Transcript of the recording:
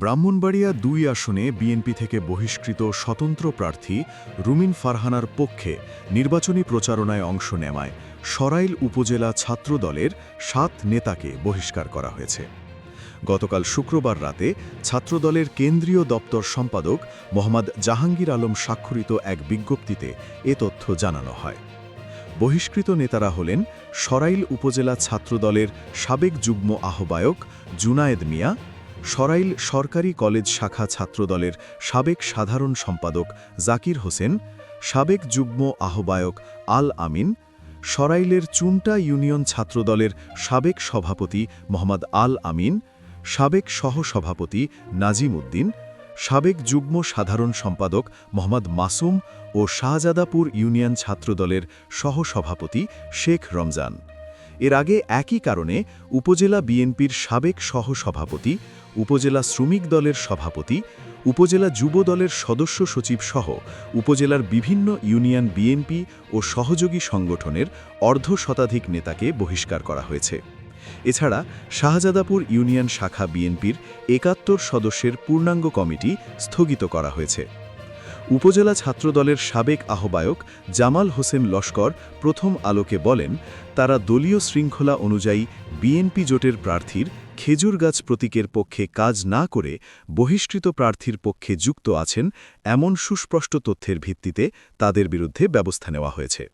ব্রাহ্মণবাড়িয়া দুই আসনে বিএনপি থেকে বহিষ্কৃত স্বতন্ত্র প্রার্থী রুমিন ফারহানার পক্ষে নির্বাচনী প্রচারণায় অংশ নেওয়ায় সরাইল উপজেলা ছাত্রদলের সাত নেতাকে বহিষ্কার করা হয়েছে। গতকাল শুক্রবার রাতে ছাত্রদলের কেন্দ্রীয় দপ্তর সম্পাদক মোহাম্মদ জাহাঙ্গীর আলম স্বাক্ষরিত এক বিজ্ঞপ্তিতে এ তথ্য জানানো হয়। বহিষ্কৃত নেতারা হলেন সরাইল উপজেলা ছাত্রদলের সাবেক যুগ্ম আহ্বায়ক জুনায়েদ মিয়া সরাইল সরকারি কলেজ শাখা ছাত্রদলের সাবেক সাধারণ সম্পাদক জাকির হোসেন, সাবেক যুগ্ম আহ্বায়ক আল আমিন, সরাইলের চুনটা ইউনিয়ন ছাত্রদলের সাবেক সভাপতি মোহাম্মদ আল আমিন, সাবেক সহসভাপতি নাজিম উদ্দিন, সাবেক যুগ্ম সাধারণ সম্পাদক মোহাম্মদ মাসুম ও শাহজাদাপুর ইউনিয়ন ছাত্রদলের সহসভাপতি শেখ রমজান। এর আগে একই কারণে উপজেলা বিএনপির সাবেক সহসভাপতি, উপজেলা শ্রমিক দলের সভাপতি, উপজেলা যুব দলের সদস্য সচিব সহ উপজেলার বিভিন্ন ইউনিয়ন বিএনপি ও সহযোগী সংগঠনের অর্ধ শতাধিক নেতাকে বহিষ্কার করা হয়েছে। এছাড়া শাহজাদাপুর ইউনিয়ন শাখা বিএনপির একাত্তর সদস্যের পূর্ণাঙ্গ কমিটি স্থগিত করা হয়েছে। উপজেলা ছাত্রদলের সাবেক আহ্বায়ক জামাল হোসেন লস্কর প্রথম আলোকে বলেন, তারা দলীয় শৃঙ্খলা অনুযায়ী বিএনপি জোটের প্রার্থীর খেজুর গাছ প্রতীকের পক্ষে কাজ না করে বহিষ্কৃত প্রার্থীর পক্ষে যুক্ত আছেন এমন সুস্পষ্ট তথ্যের ভিত্তিতে তাদের বিরুদ্ধে ব্যবস্থা নেওয়া হয়েছে।